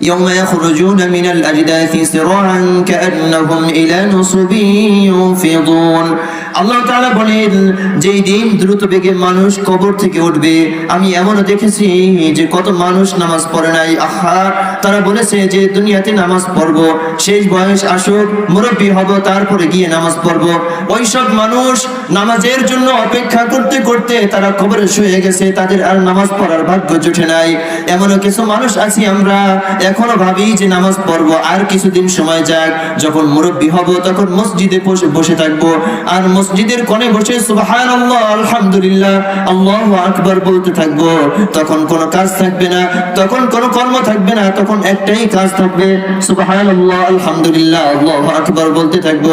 يوم يخرجون من الأجداث سراعا كأنهم إلى نصب يوفضون আল্লাহ তাআলা বলেন, যেই দিন দ্রুত বেগে মানুষ কবর থেকে উঠবে, আমি এমনও দেখেছি যে কত মানুষ নামাজ পড়ে নাই। আহা, তারা বলেছে যে দুনিয়াতে নামাজ পড়ব, শেষ বয়স আসুক, মুরব্বী হব, তারপরে গিয়ে নামাজ পড়ব। ওই সব মানুষ নামাজের জন্য অপেক্ষা করতে করতে তারা কবরে শুয়ে গেছে, তাদের আর নামাজ পড়ার ভাগ্য জুটে নাই। এমনও কিছু মানুষ আছি আমরা, এখনও ভাবি যে নামাজ পড়ব, আর কিছুদিন সময় যাক, যখন মুরব্বী হব, তখন মসজিদে বসে থাকব, আর মসজিদের কোণে বসে সুবাহান আলহামদুলিল্লাহ, আল্লাহ আকবার বলতে থাকব। তখন কোনো কাজ থাকবে না, তখন কোনো কর্ম থাকবে না, তখন একটাই কাজ থাকবে সুবাহান আলহামদুলিল্লাহ, আল্লাহ আকবার বলতে থাকব।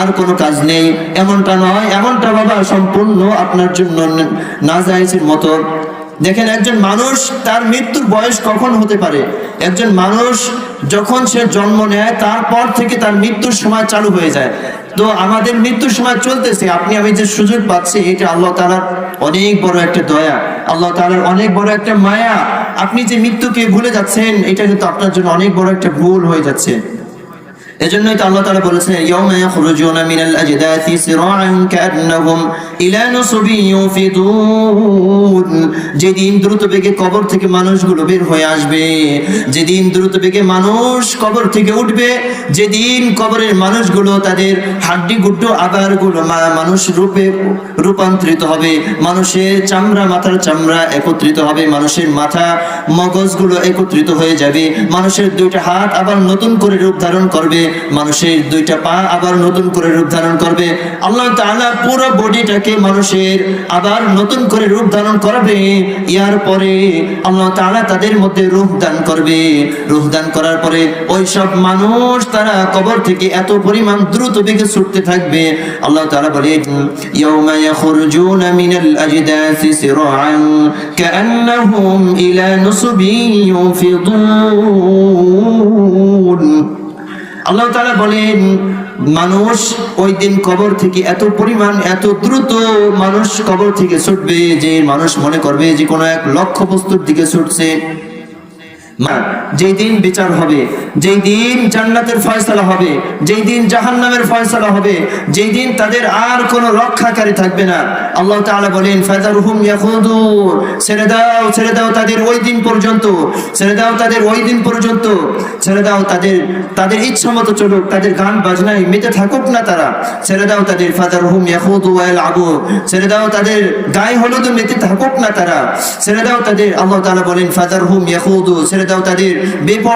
আর কোনো কাজ নেই, এমনটা নয়, এমনটা বাবা সম্পূর্ণ আপনার জন্য না যাইছের মতো। দেখেন একজন মানুষ তার মৃত্যুর বয়স কখন হতে পারে? একজন মানুষ যখন সে জন্ম নেয়, তারপর থেকে তার মৃত্যুর সময় চালু হয়ে যায়। তো আমাদের মৃত্যুর সময় চলতেছে। আপনি, আমি যে সুযোগ পাচ্ছি, এটা আল্লাহ তালার অনেক বড় একটা দয়া। আল্লাহ তালার অনেক বড় একটা মায়া। আপনি যে মৃত্যুকে ভুলে যাচ্ছেন, এটা কিন্তু আপনার জন্য অনেক বড় একটা ভুল হয়ে যাচ্ছে। এজন্যই তো আল্লাহ তাআলা বলেছেন, ইয়াউমা ইয়াখরুজুনা মিনাল আজদাথি সিরাআন কান্নাহুম ইলা নুসবিন ইউফিদুন। যেদিন দ্রুত বেগে কবর থেকে মানুষগুলো বের হয়ে আসবে, যেদিন দ্রুত বেগে মানুষ কবর থেকে উঠবে, যেদিন কবরের মানুষগুলো তাদের হাড্ডি গুড্ডু আগারগুলো মা- মানুষ রূপে রূপান্তরিত হবে, মানুষের চামড়া মাথার চামড়া একত্রিত হবে, মানুষের মাথা মগজগুলো একত্রিত হয়ে যাবে, মানুষের দুইটা হাত আবার নতুন করে রূপ ধারণ করবে মানুষের দুইটা পা আবার নতুন করে রূপ ধারণ করবে। আল্লাহ তাআলা পুরো বডিটাকে মানুষের আবার নতুন করে রূপ ধারণ করবে। ইয়ার পরে আল্লাহ তাআলা তাদের মধ্যে রূপ দান করবে। রূপ দান করার পরে ওই সব মানুষ তারা কবর থেকে এত পরিমাণ দ্রুত বেগে ছুটতে থাকবে। আল্লাহ তাআলা বলেন ইয়াউমা ইয়াখরুজুনা মিনাল আজদাসি সিরাআন, কাআন্নাহুম ইলা নুসবিন ইউফিদুন বলেন, মানুষ ওই দিন কবর থেকে এত পরিমাণ, এত দ্রুত মানুষ কবর থেকে ছুটবে যে মানুষ মনে করবে যে কোনো এক লক্ষ্য বস্তুর দিকে ছুটছে। যেই দিন বিচার হবে, যেই দিন জান্নাতের ফয়সালা হবে, যেই দিন জাহান্নামের ফয়সালা হবে, যেই দিন তাদের আর কোনো রক্ষাকারী থাকবে না, আল্লাহ তাআলা বলেন ফাযারহুম ইয়াখুদু ছেড়ে দাও ছেড়ে দাও তাদের ওই দিন পর্যন্ত, ছেড়ে দাও তাদের ওই দিন পর্যন্ত, ছেড়ে দাও তাদের তাদের ইচ্ছা মতো চলুক, তাদের গান বাজনায় মেতে থাকুক না তারা, ছেড়ে দাও তাদের, ফাযারহুম ইয়াখুদু ওয়া ইয়ালআবু ছেড়ে দাও তাদের গায়ে হলুদ মেতে থাকুক না তারা, ছেড়ে দাও তাদের, আল্লাহ তাআলা বলেন, ফাযারহুম ইয়াখুদু ছেড়ে দাও তাদের। বেপর